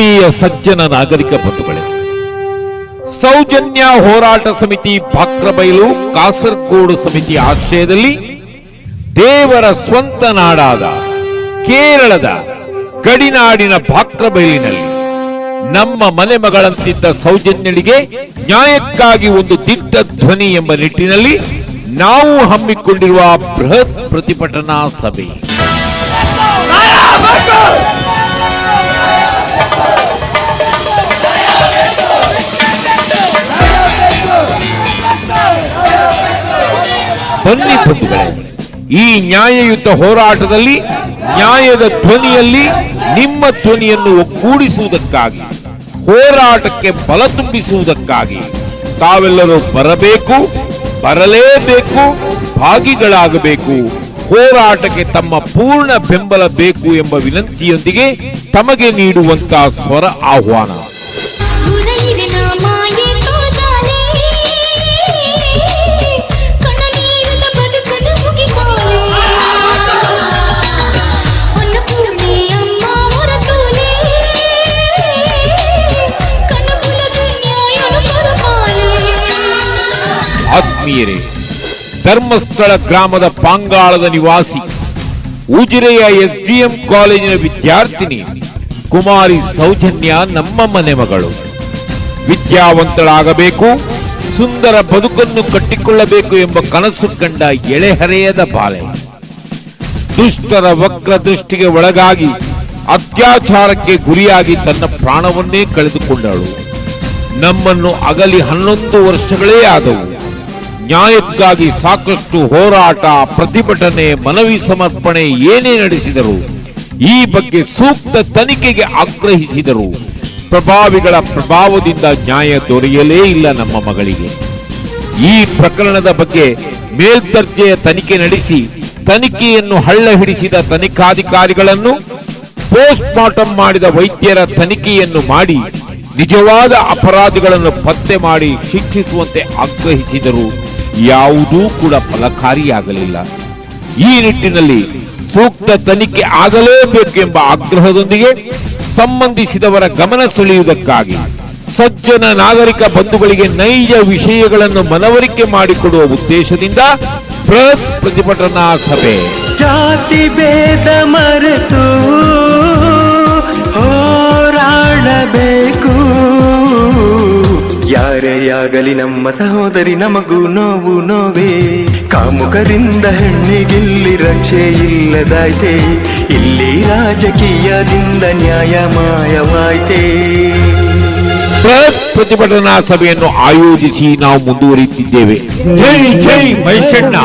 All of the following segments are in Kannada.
ಆತ್ಮೀಯ ಸಜ್ಜನ ನಾಗರಿಕ ಬಂಧುಗಳೇ, ಸೌಜನ್ಯ ಹೋರಾಟ ಸಮಿತಿ ಬಾಕ್ರಬೈಲು ಕಾಸರಗೋಡು ಸಮಿತಿ ಆಶ್ರಯದಲ್ಲಿ ದೇವರ ಸ್ವಂತ ನಾಡಾದ ಕೇರಳದ ಗಡಿನಾಡಿನ ಬಾಕ್ರಬೈಲಿನಲ್ಲಿ ನಮ್ಮ ಮನೆ ಮಗಳಂತಿದ್ದ ಸೌಜನ್ಯಳಿಗೆ ನ್ಯಾಯಕ್ಕಾಗಿ ಒಂದು ದಿಟ್ಟ ಧ್ವನಿ ಎಂಬ ನಿಟ್ಟಿನಲ್ಲಿ ನಾವು ಹಮ್ಮಿಕೊಂಡಿರುವ ಬೃಹತ್ ಪ್ರತಿಭಟನಾ ಸಭೆ. ಬನ್ನಿ ಬಂಧುಗಳೇ ಈ ನ್ಯಾಯಯುತ ಹೋರಾಟದಲ್ಲಿ, ನ್ಯಾಯದ ಧ್ವನಿಯಲ್ಲಿ ನಿಮ್ಮ ಧ್ವನಿಯನ್ನು ಒಗ್ಗೂಡಿಸುವುದಕ್ಕಾಗಿ, ಹೋರಾಟಕ್ಕೆ ಬಲ ತುಂಬಿಸುವುದಕ್ಕಾಗಿ ತಾವೆಲ್ಲರೂ ಬರಬೇಕು, ಬರಲೇಬೇಕು, ಭಾಗಿಗಳಾಗಬೇಕು. ಹೋರಾಟಕ್ಕೆ ತಮ್ಮ ಪೂರ್ಣ ಬೆಂಬಲ ಬೇಕು ಎಂಬ ವಿನಂತಿಯೊಂದಿಗೆ ತಮಗೆ ನೀಡುವಂತಹ ಸ್ವರ ಆಹ್ವಾನ. ಧರ್ಮಸ್ಥಳ ಗ್ರಾಮದ ಪಾಂಗಾಳದ ನಿವಾಸಿ ಉಜಿರೆಯ ಎಸ್ಡಿಎಂ ಕಾಲೇಜಿನ ವಿದ್ಯಾರ್ಥಿನಿ ಕುಮಾರಿ ಸೌಜನ್ಯ ನಮ್ಮ ಮನೆ ಮಗಳು. ವಿದ್ಯಾವಂತಳಾಗಬೇಕು, ಸುಂದರ ಬದುಕನ್ನು ಕಟ್ಟಿಕೊಳ್ಳಬೇಕು ಎಂಬ ಕನಸು ಕಂಡ ಎಳೆಹರೆಯದ ಬಾಲೆ ದುಷ್ಟರ ವಕ್ರ ದೃಷ್ಟಿಗೆ ಒಳಗಾಗಿ ಅತ್ಯಾಚಾರಕ್ಕೆ ಗುರಿಯಾಗಿ ತನ್ನ ಪ್ರಾಣವನ್ನೇ ಕಳೆದುಕೊಂಡಳು. ನಮ್ಮನ್ನು ಅಗಲಿ ಹನ್ನೊಂದು ವರ್ಷಗಳೇ ಆದವು. ನ್ಯಾಯಕ್ಕಾಗಿ ಸಾಕಷ್ಟು ಹೋರಾಟ, ಪ್ರತಿಭಟನೆ, ಮನವಿ ಸಮರ್ಪಣೆ ಏನೇ ನಡೆಸಿದರು ಈ ಬಗ್ಗೆ ಸೂಕ್ತ ತನಿಖೆಗೆ ಆಗ್ರಹಿಸಿದರು ಪ್ರಭಾವಿಗಳ ಪ್ರಭಾವದಿಂದ ನ್ಯಾಯ ದೊರೆಯಲೇ ಇಲ್ಲ ನಮ್ಮ ಮಗಳಿಗೆ. ಈ ಪ್ರಕರಣದ ಬಗ್ಗೆ ಮೇಲ್ದರ್ಜೆಯ ತನಿಖೆ ನಡೆಸಿ, ತನಿಖೆಯನ್ನು ಹಳ್ಳ ಹಿಡಿಸಿದ ತನಿಖಾಧಿಕಾರಿಗಳನ್ನು ಪೋಸ್ಟ್ ಮಾರ್ಟಂ ಮಾಡಿದ ವೈದ್ಯರ ತನಿಖೆಯನ್ನು ಮಾಡಿ, ನಿಜವಾದ ಅಪರಾಧಿಗಳನ್ನು ಪತ್ತೆ ಮಾಡಿ ಶಿಕ್ಷಿಸುವಂತೆ ಆಗ್ರಹಿಸಿದರು. ಯಾವುದೂ ಕೂಡ ಫಲಕಾರಿಯಾಗಲಿಲ್ಲ. ಈ ನಿಟ್ಟಿನಲ್ಲಿ ಸೂಕ್ತ ತನಿಖೆ ಆಗಲೇಬೇಕೆಂಬ ಆಗ್ರಹದೊಂದಿಗೆ ಸಂಬಂಧಿಸಿದವರ ಗಮನ ಸೆಳೆಯುವುದಕ್ಕಾಗಿ ಸಜ್ಜನ ನಾಗರಿಕ ಬಂಧುಗಳಿಗೆ ನೈಜ ವಿಷಯಗಳನ್ನು ಮನವರಿಕೆ ಮಾಡಿಕೊಡುವ ಉದ್ದೇಶದಿಂದ ಬೃಹತ್ ಪ್ರತಿಭಟನಾ ಸಭೆ. ಜಾತಿ ಭೇದ ಮರೆತು ಹೋರಾಡಬೇಕು ಯಾರೇ ಆಗಲಿ ನಮ್ಮ ಸಹೋದರಿ ನಮಗೂ ನೋವು ನೋವೇ. ಕಾಮುಕರಿಂದ ಹೆಣ್ಣಿಗಿಲ್ಲಿ ರಕ್ಷೆ ಇಲ್ಲದಾಯ್ತೆ. ಇಲ್ಲಿ ರಾಜಕೀಯದಿಂದ ನ್ಯಾಯ ಮಾಯವಾಯ್ತೆ. ಬೃಹತ್ ಪ್ರತಿಭಟನಾ ಸಭೆಯನ್ನು ಆಯೋಜಿಸಿ ನಾವು ಮುಂದುವರಿಯುತ್ತಿದ್ದೇವೆ. ಜೈ ಜೈ ಮೈಸಣ್ಣ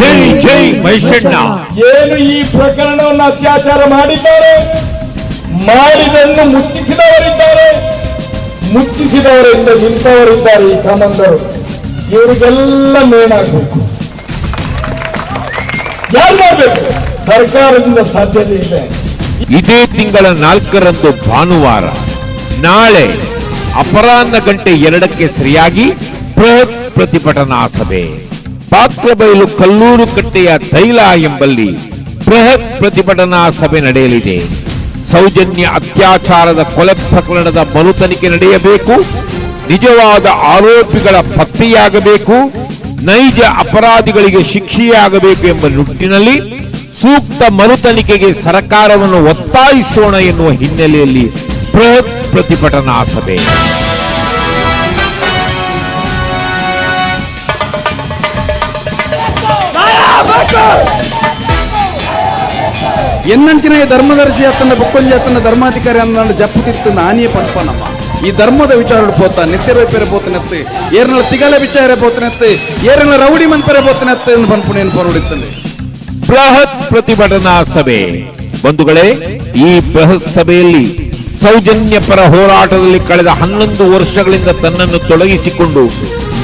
ಜೈ ಜೈ ಮೈಷಣ್ಣ ಏನು ಈ ಪ್ರಕರಣವನ್ನು ಅತ್ಯಾಚಾರ ಮಾಡಿದ್ದಾರೆ? ಮಾಡಿದನ್ನು ಮುಚ್ಚಿಸಿದವರಿದ್ದಾರೆ. ಮುಚ್ಚಿಸಿದವರಿಂದ ನಿಂತವರಿದ್ದಾರೆ ಈ ಕಾಮಂದರು ಇವರಿಗೆಲ್ಲ ಮೇಣಾಗಬೇಕು ಯಾರು ಮಾಡಬೇಕು? ಸರ್ಕಾರದಿಂದ ಸಾಧ್ಯತೆ ಇದೆ. ಇದೇ ತಿಂಗಳ ನಾಲ್ಕರಂದು ಭಾನುವಾರ, ನಾಳೆ ಅಪರಾಹ್ನ ಗಂಟೆ ಎರಡಕ್ಕೆ ಸರಿಯಾಗಿ ಬೃಹತ್ ಪ್ರತಿಭಟನಾ ಸಭೆ. ಪಾತ್ರಬೈಲು ಕಲ್ಲೂರು ಕಟ್ಟೆಯ ತೈಲ ಎಂಬಲ್ಲಿ ಬೃಹತ್ ಪ್ರತಿಭಟನಾ ಸಭೆ ನಡೆಯಲಿದೆ. ಸೌಜನ್ಯ ಅತ್ಯಾಚಾರದ ಕೊಲೆ ಪ್ರಕರಣದ ಮರು ತನಿಖೆ ನಡೆಯಬೇಕು. ನಿಜವಾದ ಆರೋಪಿಗಳ ಪತ್ತೆಯಾಗಬೇಕು ನೈಜ ಅಪರಾಧಿಗಳಿಗೆ ಶಿಕ್ಷೆಯಾಗಬೇಕು ಎಂಬ ನಿಟ್ಟಿನಲ್ಲಿ ಸೂಕ್ತ ಮರು ತನಿಖೆಗೆ ಸರ್ಕಾರವನ್ನು ಒತ್ತಾಯಿಸೋಣ ಎನ್ನುವ ಹಿನ್ನೆಲೆಯಲ್ಲಿ ಬೃಹತ್ ಪ್ರತಿಭಟನಾ ಸಭೆ. ಎನ್ನಂಚಿನ ಧರ್ಮದರ್ಜಿ ಅತ್ತನ್ನ ಬೊಕ್ಕೊಂಜಿ ಅತ್ತನ್ನ ಧರ್ಮಾಧಿಕಾರಿ ಅನ್ನ ಜಪ್ಪುತ್ತಿತ್ತು ನಾನೇ ಪಂಪನಮ್ಮ ಈ ಧರ್ಮದ ವಿಚಾರ ಪೋತ ನಿತ್ಯ ವೈಪರೆ ಪೋತನೆತ್ತು ಏರ್ನಲ ತಿಗಲ ವಿಚಾರ ಪೋತನೆತ್ತು ಏರ್ನಲ ರೌಡಿ ಮನ್ಪರೆ ಪೋತನೆತ್ತು ಎಂದು ಪನ್ಪುಣೇನು ಪರವಡಿತ್ತಂದೆ ಬೃಹತ್ ಪ್ರತಿಭಟನಾ ಸಭೆ. ಬಂಧುಗಳೇ, ಈ ಬೃಹತ್ ಸಭೆಯಲ್ಲಿ ಸೌಜನ್ಯ ಪರ ಹೋರಾಟದಲ್ಲಿ ಕಳೆದ ಹನ್ನೊಂದು ವರ್ಷಗಳಿಂದ ತನ್ನನ್ನು ತೊಡಗಿಸಿಕೊಂಡು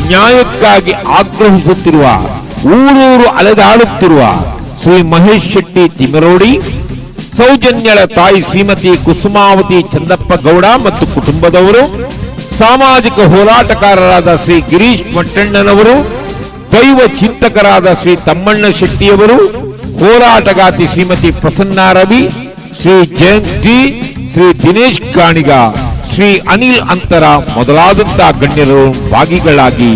ನ್ಯಾಯಕ್ಕಾಗಿ ಆಗ್ರಹಿಸುತ್ತಿರುವ, ಊರೂರು ಅಲೆದಾಡುತ್ತಿರುವ ಶ್ರೀ ಮಹೇಶ್ ಶೆಟ್ಟಿ ತಿಮರೋಡಿ ಸೌಜನ್ಯಳ ತಾಯಿ ಶ್ರೀಮತಿ ಕುಸುಮಾವತಿ ಚಂದಪ್ಪ ಗೌಡ ಮತ್ತು ಕುಟುಂಬದವರು, ಸಾಮಾಜಿಕ ಹೋರಾಟಗಾರರಾದ ಶ್ರೀ ಗಿರೀಶ್ ಮಟ್ಟಣ್ಣನವರು, ದೈವ ಚಿಂತಕರಾದ ಶ್ರೀ ತಮ್ಮಣ್ಣ ಶೆಟ್ಟಿಯವರು ಹೋರಾಟಗಾತಿ ಶ್ರೀಮತಿ ಪ್ರಸನ್ನ ರವಿ, ಶ್ರೀ ಜಯಂತ್ ಟಿ ಶ್ರೀ ದಿನೇಶ್ ಕಾಣಿಗ ಶ್ರೀ ಅನಿಲ್ ಅಂತರ ಮೊದಲಾದಂತಹ ಗಣ್ಯರು ಭಾಗಿಗಳಾಗಿ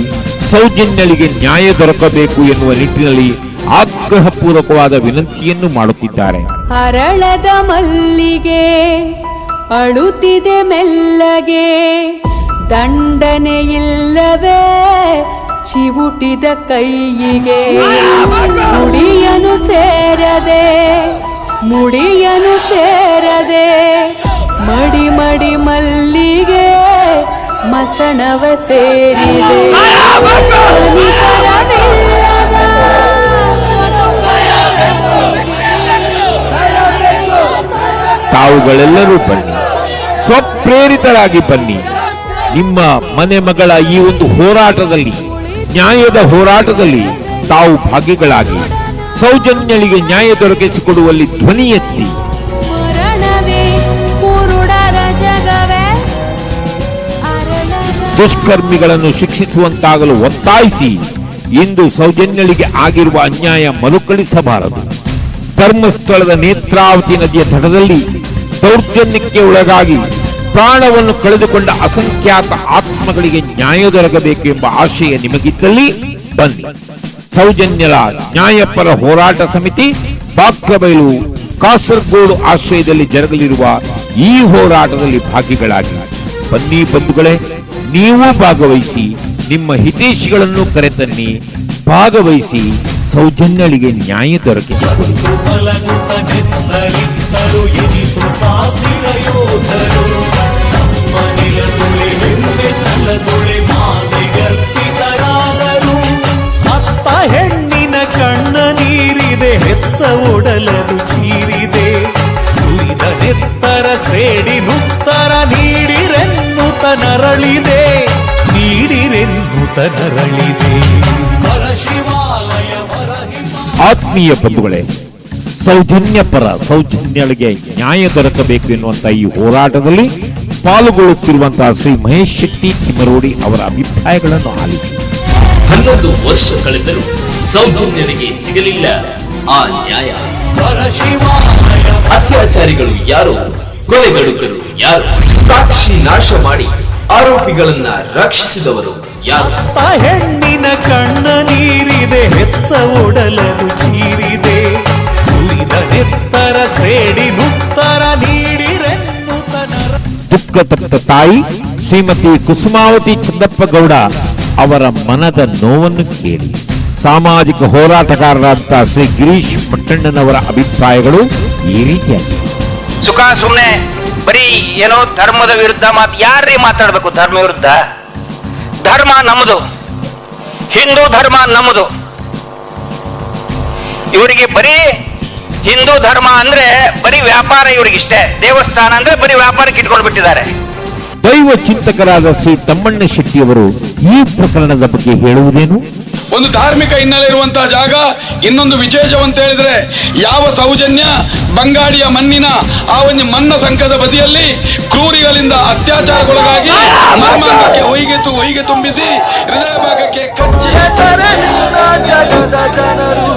ಸೌಜನ್ಯಳಿಗೆ ನ್ಯಾಯ ದೊರಕಬೇಕು ಎನ್ನುವ ನಿಟ್ಟಿನಲ್ಲಿ ಆಗ್ರಹಪೂರ್ವಕವಾದ ವಿನಂತಿಯನ್ನು ಮಾಡುತ್ತಿದ್ದಾರೆ. ಹರಳದ ಮಲ್ಲಿಗೆ, ಅಳುತ್ತಿದೆ ಮೆಲ್ಲಗೆ ದಂಡನೆ ಇಲ್ಲವೇ ಚಿವುಟಿದ ಕೈಯಿಗೆ. ಮುಡಿಯನು ಸೇರದೆ ಮುಡಿಯನು ಸೇರದೆ ಮಡಿ ಮಡಿ ಮಲ್ಲಿಗೆ ಮಸಣವ ಸೇರಿದೆ. ತಾವುಗಳೆಲ್ಲರೂ ಬನ್ನಿ. ಸ್ವಪ್ರೇರಿತರಾಗಿ ಬನ್ನಿ. ನಿಮ್ಮ ಮನೆ ಮಗಳ ಈ ಒಂದು ಹೋರಾಟದಲ್ಲಿ ನ್ಯಾಯದ ಹೋರಾಟದಲ್ಲಿ ತಾವು ಭಾಗಿಗಳಾಗಿ ಸೌಜನ್ಯಳಿಗೆ ನ್ಯಾಯ ದೊರಕಿಸಿಕೊಡುವಲ್ಲಿ ಧ್ವನಿ ಎತ್ತಿ. ದುಷ್ಕರ್ಮಿಗಳನ್ನು ಶಿಕ್ಷಿಸುವಂತಾಗಲು ಒತ್ತಾಯಿಸಿ ಇಂದು ಸೌಜನ್ಯಳಿಗೆ ಆಗಿರುವ ಅನ್ಯಾಯ ಮರುಕಳಿಸಬಾರದು. ಧರ್ಮಸ್ಥಳದ ನೇತ್ರಾವತಿ ನದಿಯ ತಟದಲ್ಲಿ ದೌರ್ಜನ್ಯಕ್ಕೆ ಒಳಗಾಗಿ ಪ್ರಾಣವನ್ನು ಕಳೆದುಕೊಂಡ ಅಸಂಖ್ಯಾತ ಆತ್ಮಗಳಿಗೆ ನ್ಯಾಯ ದೊರಕಬೇಕು ಎಂಬ ಆಶಯ ನಿಮಗಿದ್ದಲ್ಲಿ ಬನ್ನಿ. ಸೌಜನ್ಯರ ನ್ಯಾಯಪರ ಹೋರಾಟ ಸಮಿತಿ ಬಾಕ್ಲಬೈಲು ಕಾಸರಗೋಡು ಆಶ್ರಯದಲ್ಲಿ ಜರುಗಲಿರುವ ಈ ಹೋರಾಟದಲ್ಲಿ ಭಾಗಿಗಳಾಗಿ. ಬನ್ನಿ ಬಂಧುಗಳೇ, ನೀವು ಭಾಗವಹಿಸಿ, ನಿಮ್ಮ ಹಿತೇಶಿಗಳನ್ನು ಕರೆತನ್ನಿ, ಭಾಗವಹಿಸಿ ಸೌಜನ್ಯಳಿಗೆ ನ್ಯಾಯ ದೊರಕಿಸಿ. ಎನಿಸು ಸಾಸಿರ ಯೋಧರು ನಮ್ಮ ನಿಲದುಳೆ ಬೆಂಬೆ ತಲದುಳೆ ಮಾದಿಗರ್ಪಿತರಾದರು ಅತ್ತ ಹೆಣ್ಣಿನ ಕಣ್ಣ ನೀರಿದೆ, ಹೆತ್ತ ಒಡಲದು ಚೀರಿದೆ. ಸುರಿದ ನೆತ್ತರ ಸೇಡಿ ನುತ್ತರ ನೀಡಿರೆನ್ನುತ ನರಳಿದೆ. ನರಳಿದೆ. ಶಿವಾಲಯ ವರಹಿಮ ಆತ್ಮೀಯ ಬಂಧುಗಳೇ ಸೌಜನ್ಯ ಪರ ಸೌಜನ್ಯಳಿಗೆ ನ್ಯಾಯ ದೊರಕಬೇಕು ಎನ್ನುವಂತ ಈ ಹೋರಾಟದಲ್ಲಿ ಪಾಲ್ಗೊಳ್ಳುತ್ತಿರುವಂತಹ ಶ್ರೀ ಮಹೇಶ್ ಶೆಟ್ಟಿ ತಿಮರೋಡಿ ಅವರ ಅಭಿಪ್ರಾಯಗಳನ್ನು ಆಲಿಸಿ. ಹನ್ನೊಂದು ವರ್ಷ ಕಳೆದರೂ ಸೌಜನ್ಯರಿಗೆ ಸಿಗಲಿಲ್ಲ ಆ ನ್ಯಾಯ. ಅತ್ಯಾಚಾರಿಗಳು ಯಾರು? ಕೊಲೆಗಡುಕರು ಯಾರು? ಸಾಕ್ಷಿ ನಾಶ ಮಾಡಿ ಆರೋಪಿಗಳನ್ನ ರಕ್ಷಿಸಿದವರು ಯಾರು? ಆ ಹೆಣ್ಣಿನ ಕಣ್ಣ ನೀರಿದೆ ಹೆತ್ತ ಒಡಲದು ನೆತ್ತರ ಸೇಡಿ ಉತ್ತರ ನೀಡಿರೆನ್ನುತ ನರ ದುಃಖ ತಪ್ತ ತಾಯಿ ಶ್ರೀಮತಿ ಕುಸುಮಾವತಿ ಚಂದಪ್ಪ ಗೌಡ ಅವರ ಮನದ ನೋವನ್ನು ಕೇಳಿ. ಸಾಮಾಜಿಕ ಹೋರಾಟಗಾರರಾದ ಶ್ರೀ ಗಿರೀಶ್ ಪಟ್ಟಣ್ಣನವರ ಅಭಿಪ್ರಾಯಗಳು ಈ ರೀತಿಯಾಗಿ ಸುಖ ಸುಮ್ಮನೆ ಬರೀ ಏನೋ ಧರ್ಮದ ವಿರುದ್ಧ ಮಾತು ಯಾರೇ ಮಾತಾಡಬೇಕು? ಧರ್ಮ ವಿರುದ್ಧ? ಧರ್ಮ ನಮ್ಮದು. ಹಿಂದೂ ಧರ್ಮ ನಮ್ಮದು. ಇವರಿಗೆ ಬರೀ ಹಿಂದೂ ಧರ್ಮ ಅಂದ್ರೆ ಬರೀ ವ್ಯಾಪಾರ ಇವರಿಗಿಷ್ಟೇ. ದೇವಸ್ಥಾನ ಅಂದ್ರೆ ಬರೀ ವ್ಯಾಪಾರಕ್ಕೆ ಇಟ್ಕೊಂಡು ಬಿಟ್ಟಿದ್ದಾರೆ. ದೈವ ಚಿಂತಕರಾದ ಶ್ರೀ ತಮ್ಮಣ್ಣ ಶೆಟ್ಟಿಯವರು ಈ ಪ್ರಕರಣದ ಬಗ್ಗೆ ಹೇಳುವುದೇನು? ಒಂದು ಧಾರ್ಮಿಕ ಹಿನ್ನೆಲೆ ಇರುವಂತಹ ಜಾಗ ಇನ್ನೊಂದು ವಿಶೇಷವಂತ ಹೇಳಿದ್ರೆ ಯಾವ ಸೌಜನ್ಯ ಬಂಗಾಳಿಯ ಮಣ್ಣಿನ ಆ ಒಂದು ಮಣ್ಣ ಸಂಕದ ಬದಿಯಲ್ಲಿ ಕ್ರೂರಿಗಳಿಂದ ಅತ್ಯಾಚಾರಗೊಳಗಾಗಿ ಮರ್ಮಾಂಗಕ್ಕೆ ಹೊಯ್ಗೆ ಹೊಯ್ಗೆ ತುಂಬಿಸಿ ಹೃದಯ ಭಾಗಕ್ಕೆ ಕಚ್ಚಿ ಎದರೆ ಜಗದ ಜನರು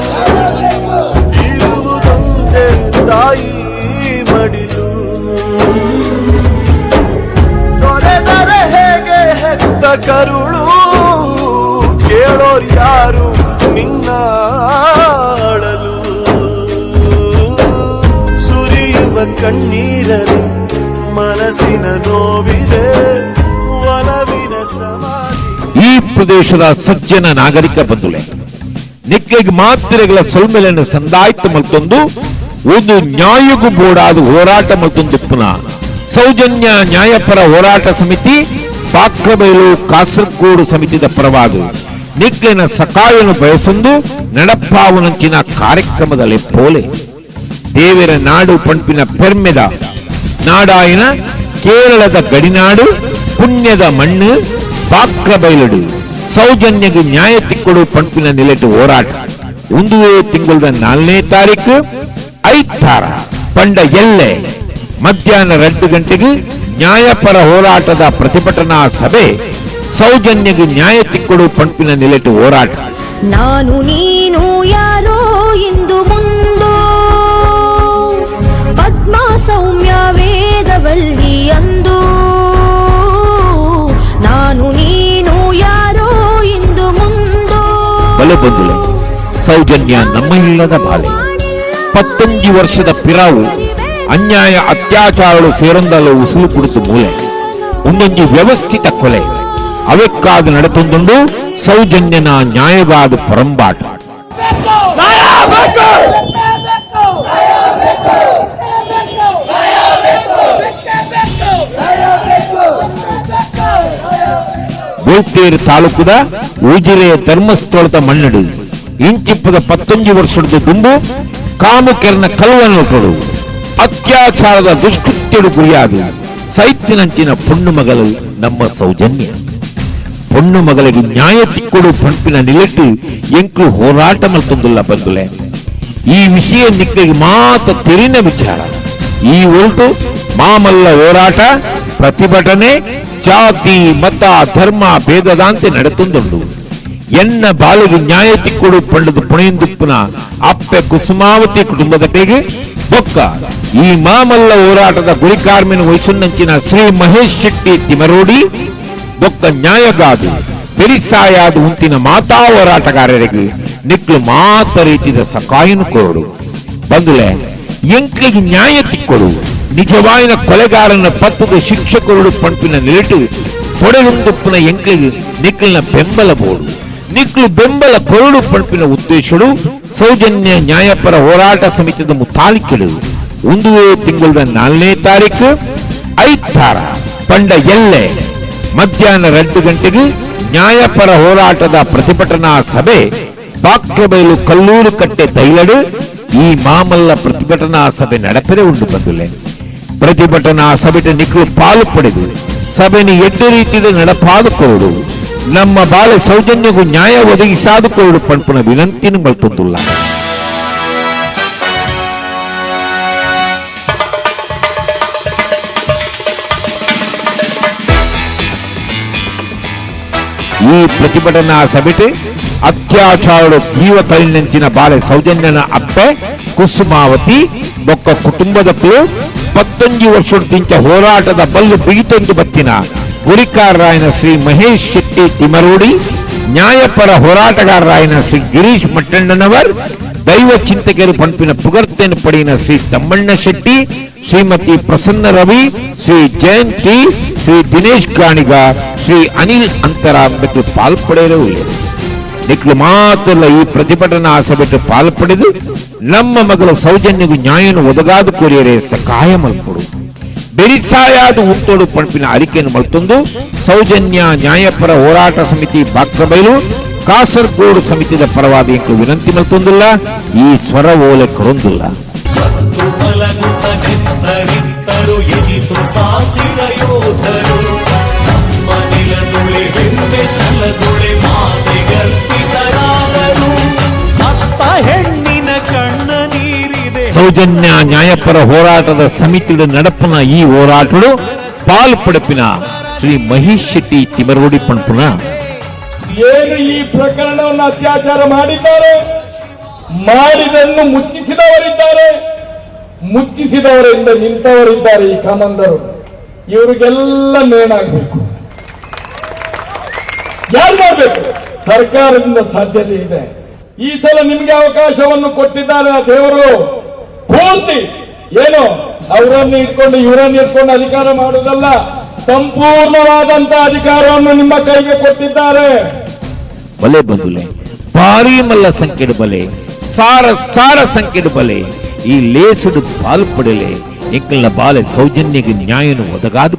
ಕರುಳು ಕೇಳೋರು ಯಾರು ನಿನ್ನ ಸುರಿಯುವ ಕಣ್ಣೀರಲಿ ಮನಸ್ಸಿನ ನೋವಿದೆ ಒಲವಿನ ಸಮಾಧಿ. ಈ ಪ್ರದೇಶದ ಸಜ್ಜನ ನಾಗರಿಕ ಬಂಧುಲೆ ನಿಕ್ಕೆಗೆ ಮಾತ್ರೆಗಳ ಸೊಲ್ಮೆಲೆನ ಸಂದಾಯ್ತು ಮಲ್ತೊಂದು ಒಂದು ನ್ಯಾಯಗೂ ಬೋಡಾದ ಹೋರಾಟ ಮಲ್ತೊಂದು ಪುನಃ ಸೌಜನ್ಯ ನ್ಯಾಯಪರ ಹೋರಾಟ ಸಮಿತಿ ಪಾಕ್ರಬೈಲು ಕಾಸರಗೋಡು ಸಮಿತಿದ ಪರವಾಗಿ ನಿಗ್ಲಿನ ಸಕಾಯನು ಬಯಸೊಂದು ನಡಪಾವನಂಚಿನ ಕಾರ್ಯಕ್ರಮದಲ್ಲಿ ಪೋಲೆ. ದೇವರ ನಾಡು ಪಂಪಿನ ಪೆರ್ಮೆದ, ನಾಡಾಯಿನ ಕೇರಳದ ಗಡಿನಾಡು, ಪುಣ್ಯದ ಮಣ್ಣು ಪಾಕ್ರಬೈಲಡು ಸೌಜನ್ಯಗೆ ನ್ಯಾಯ ತಿಕ್ಕೊಡು ಪಂಪಿನ ನಿಲೆಟು ಹೋರಾಟ. ಒಂದುವೇ ತಿಂಗಳದ ನಾಲ್ಕನೇ ತಾರೀಕು ಐತಾರ, ಪಂಡ ಎಲ್ಲೆ ಮಧ್ಯಾಹ್ನ ಎರಡು ಗಂಟೆಗೆ ನ್ಯಾಯಪರ ಹೋರಾಟದ ಪ್ರತಿಭಟನಾ ಸಭೆ. ಸೌಜನ್ಯಗೆ ನ್ಯಾಯ ತಿಕ್ಕಡು ಪಂಪಿನ ನಿಲೆಟು ಹೋರಾಟ. ನಾನು ನೀನು ಯಾರೋ ಇಂದು ಮುಂದು. ಪದ್ಮ ಸೌಮ್ಯ ವೇದವಲ್ಲಿ ಅಂದು. ನಾನು ನೀನು ಯಾರೋ ಇಂದು ಮುಂದೋ. ಬಲೆ ಬಂಧುಲೆ ಸೌಜನ್ಯ ನಮ್ಮ ಇಲ್ಲದ ಬಾಲೆ ಪತ್ತೊಂದು ವರ್ಷದ ಪಿರಾವು ಅನ್ಯಾಯ ಅತ್ಯಾಚಾರಗಳು ಸೇರೊಂದಲ್ಲ ಉಸುಲು ಕುಡಿತು ಮೂಲೆ. ಒಂದೊಂದು ವ್ಯವಸ್ಥಿತ ಕೊಲೆ. ಅವಕ್ಕಾದ ನಡೆತೊಂದುಂಡು ಸೌಜನ್ಯನ ನ್ಯಾಯವಾದ ಪರಂಬಾಟ ಗೋಲ್ತೇರು ತಾಲೂಕುದ ಉಜಿರೆಯ ಧರ್ಮಸ್ಥಳದ ಮಣ್ಣಡಿ. ಇಂಚಿಪ್ಪದ ಪತ್ತೊಂಜು ವರ್ಷದ ದುಂಬು ಕಾಮುಕೆರನ ಕಲ್ವನೊಟ್ಟಡು ಅತ್ಯಾಚಾರದ ದುಷ್ಕೃತ್ಯಡು ಗುರಿಯಾದು ಸೈತಿನಂಚಿನ ಪೊಣ್ಣು ಮಗಳು ನಮ್ಮ ಸೌಜನ್ಯ. ಪೊಣ್ಣು ಮಗಳಿಗೆ ನ್ಯಾಯ ತಿಕ್ಕೊಡು ಪಂಪಿನ ನಿಲಟ್ಟು ಎಂಕು ಹೋರಾಟ ಮಲ್ತೊಂದುಲ್ಲ ಬಂದುಲೆ. ಈ ವಿಷಯ ನಿಕ್ಕಿಗೆ ಮಾತ ತೆರಿನ ವಿಚಾರ. ಈ ಒಲ್ಟು ಮಾಮಲ್ಲ ಹೋರಾಟ, ಪ್ರತಿಭಟನೆ, ಜಾತಿ, ಮತ, ಧರ್ಮ, ಭೇದದಂತೆ ನಡೆತೊಂದುಂಡು ಎನ್ನ ಬಾಲಿಗೆ ನ್ಯಾಯ ತಿಕ್ಕೊಡು ಪಂಡದ ಪುಣೆಯಿಂದುಪ್ಪುನ ಅಪ್ಪೆ ಕುಸುಮಾವತಿ ಕುಟುಂಬದ ಕೈಗೆ ಬೊಕ್ಕ. ಈ ಮಾಮಲ್ಲ ಹೋರಾಟದ ಗುರಿಕಾರ್ಮಿನ ವಯಸ್ಸಿನಂಚಿನ ಶ್ರೀ ಮಹೇಶ್ ಶೆಟ್ಟಿ ತಿಮರೋಡಿ, ಬೊಕ್ಕ ನ್ಯಾಯಗಾದು ಪೆರಿಸಾಯಾದ ಉಂತಿನ ಮಾತಾ ಹೋರಾಟಗಾರರಿಗೆ ನಿಕ್ಲು ಮಾತ ರೀತಿಯ ಸಕಾಯನು ಕೊರಡು ಬಂದುಲೆ, ಎಂಕ್ಲಿಗೆ ನ್ಯಾಯ ತಿಕ್ಕೊಡು. ನಿಜವಾಯಿನ ಕೊಲೆಗಾರನ ಪತ್ತದ ಶಿಕ್ಷಕರು ಪಂಪಿನ ನಿಲಿಟು ಹೊಡೆಯುಂದುಪ್ಪನ ಎಂಕ್ಲಿಗೆ ನಿಕ್ಲಿನ ಬೆಂಬಲ ಬೋಡು. ನಿಕ್ಲು ಬೆಂಬಲ ಕೊರಡು ಪಂಪಿನ ಉದ್ದೇಶಡು, ಸೌಜನ್ಯ ನ್ಯಾಯಪರ ಹೋರಾಟ ಸಮಿತಿದ ಮುತಾಲಿಕೆಡು ಒಂದು ತಿಂಗಳ ನಾಲ್ಕನೇ ತಾರೀಕು ಐತಾರ. ಪಂಡ ಎಲ್ಲೆ ಮಧ್ಯಾಹ್ನ ಎರಡು ಗಂಟೆಗೆ ನ್ಯಾಯಪರ ಹೋರಾಟದ ಪ್ರತಿಭಟನಾ ಸಭೆ ಬಾಕ್ಯಬೈಲು ಕಲ್ಲೂರು ಕಟ್ಟೆ ತೈಲಡು ಈ ಮಾಮಲ್ಲ ಪ್ರತಿಭಟನಾ ಸಭೆ ನಡೆಪರೆ ಉಂಡು ಬಂದುಲೆ. ಪ್ರತಿಭಟನಾ ಸಭೆ ನಿಖಲು ಪಾಲು ಪಡೆದು ಸಭೆಯನ್ನು ಎಡ್ಡು ರೀತಿಯ ನಡಪಾದುಕೊಳ್ಳು ನಮ್ಮ ಬಾಳೆ ಸೌಜನ್ಯಗೂ ನ್ಯಾಯ ಒದಗಿಸಾದುಕೊಳ್ಳು ಪಂಪನ ವಿನಂತಿನ ಮಲ್ತೊಂದುಲ್ಲ. ಈ ಪ್ರತಿಭಟನಾ ಸಮಿತಿ అత్యాచారుడు ಜೀವ ಕೈನಂಚಿನ ಬಾಳೆ ಸೌಜನ್ಯನ ಅಪ್ಪ ಕುಸುಮಾವತಿ ಬೊಕ್ಕ ಕುಟುಂಬದಕ್ಕೂ ಪತ್ತೊಂಜಿ ವರ್ಷದ ತಿಂಚ ಹೋರಾಟದ ಬಲ್ಲು ಬಿಗಿತೊಂದು ಬತ್ತಿನ ಗುರಿಕಾರರಾಯನ ಶ್ರೀ ಮಹೇಶ್ ಶೆಟ್ಟಿ ತಿಮರೋಡಿ, ನ್ಯಾಯಪರ ಹೋರಾಟಗಾರರಾಯನ ಶ್ರೀ ಗಿರೀಶ್ ಮಟ್ಟಣ್ಣನವರ್, ದೈವ ಚಿಂತಕರು ಪಂಪಿನ ಪುಗರ್ತೆಯನ್ನು ಪಡೆಯಿನ ಶ್ರೀ ತಮ್ಮಣ್ಣ ಶೆಟ್ಟಿ, ಶ್ರೀಮತಿ ಪ್ರಸನ್ನ ರವಿ, ಶ್ರೀ ಜಯಂತ್ ಶ್ರೀ ದಿನೇಶ್ ಗಾಣಿಗ, ಶ್ರೀ ಅನಿಲ್ ಅಂತರ ಮತ್ತು ಪಾಲ್ಪಡೆಯಲು ನಿಕ್ಲು ಮಾತಲ್ಲ ಈ ಪ್ರತಿಭಟನಾ ಸಭೆಗೆ ಪಾಲ್ಪಡೆದು ನಮ್ಮ ಮಗಳ ಸೌಜನ್ಯಗೂ ನ್ಯಾಯನು ಒದಗಾದು ಕೋರಿಯರೆ ಸಕಾಯ ಮಲ್ಪಡು. ಬೆರಿಸಾಯಾದ ಉಂಟೋಡು ಪಂಪಿನ ಅರಿಕೆಯನ್ನು ಮಲ್ತೊಂದು, ಸೌಜನ್ಯ ನ್ಯಾಯಪರ ಹೋರಾಟ ಸಮಿತಿ ಬಾಕ್ರಬೈಲು ಕಾಸರಗೋಡು ಸಮಿತಿಯ ಪರವಾದ ಎಂಕು ವಿನಂತಿ ಮಲ್ತೊಂದಿಲ್ಲ, ಈ ಸ್ವರ ಓಲೆ ಕೊರೊಂದಿಲ್ಲ. ಎನಿತು ಸಾಸಿದ ಯೋಧರು ನಮ್ಮ ನೆಲದುಳೆ ಬೆಂಬೆ ಚಲದುಳೆ ಮಾತೆ ಗರ್ಭಿತರಾದರು. ಅಪ್ಪ ಹೆಣ್ಣಿನ ಕಣ್ಣ ನೀರಿದೆ. ಸೌಜನ್ಯ ನ್ಯಾಯಪರ ಹೋರಾಟದ ಸಮಿತಿಯ ನಡಪನ ಈ ಹೋರಾಟಡು ಪಾಲ್ಪಡಪಿನ ಶ್ರೀ ಮಹೇಶ್ ಶೆಟ್ಟಿ ತಿಮರೋಡಿ ಪಂಪುನ ಏನು ಈ ಪ್ರಕರಣವನ್ನು ಅತ್ಯಾಚಾರ ಮಾಡಿದ್ದಾರೆ? ಮಾಡಿದನ್ನು ಮುಚ್ಚಿಸಿದವರಿದ್ದಾರೆ. ಮುಚ್ಚಿಸಿದವರಿಂದ ನಿಂತವರಿದ್ದಾರೆ ಈ ಕಮಂದರು. ಇವರಿಗೆಲ್ಲ ನೇಣಾಗಬೇಕು ಯಾರು ಮಾಡಬೇಕು? ಸರ್ಕಾರದಿಂದ ಸಾಧ್ಯತೆ ಇದೆ. ಈ ಸಲ ನಿಮಗೆ ಅವಕಾಶವನ್ನು ಕೊಟ್ಟಿದ್ದಾರೆ ಆ ದೇವರು. ಪೂರ್ತಿ. ಏನು? ಅವರನ್ನು ಇಟ್ಕೊಂಡು ಇವರನ್ನು ಇಟ್ಕೊಂಡು ಅಧಿಕಾರ ಮಾಡುವುದಲ್ಲ. ಸಂಪೂರ್ಣವಾದಂತ ಅಧಿಕಾರವನ್ನು ನಿಮ್ಮ ಕೈಗೆ ಕೊಟ್ಟಿದ್ದಾರೆ. ಬಲೆ ಬಂದು ಭಾರಿ ಮಲ್ಲ ಸಂಖ್ಯೆಡ ಬಲೆ, ಸಾರ ಸಾರ ಸಂಖ್ಯೆಡ ಬಲೆ. ఈ లేసుడు పాల్పడలే ఇంకల బాల సౌజన్యకి న్యాయం ఒదగాదు.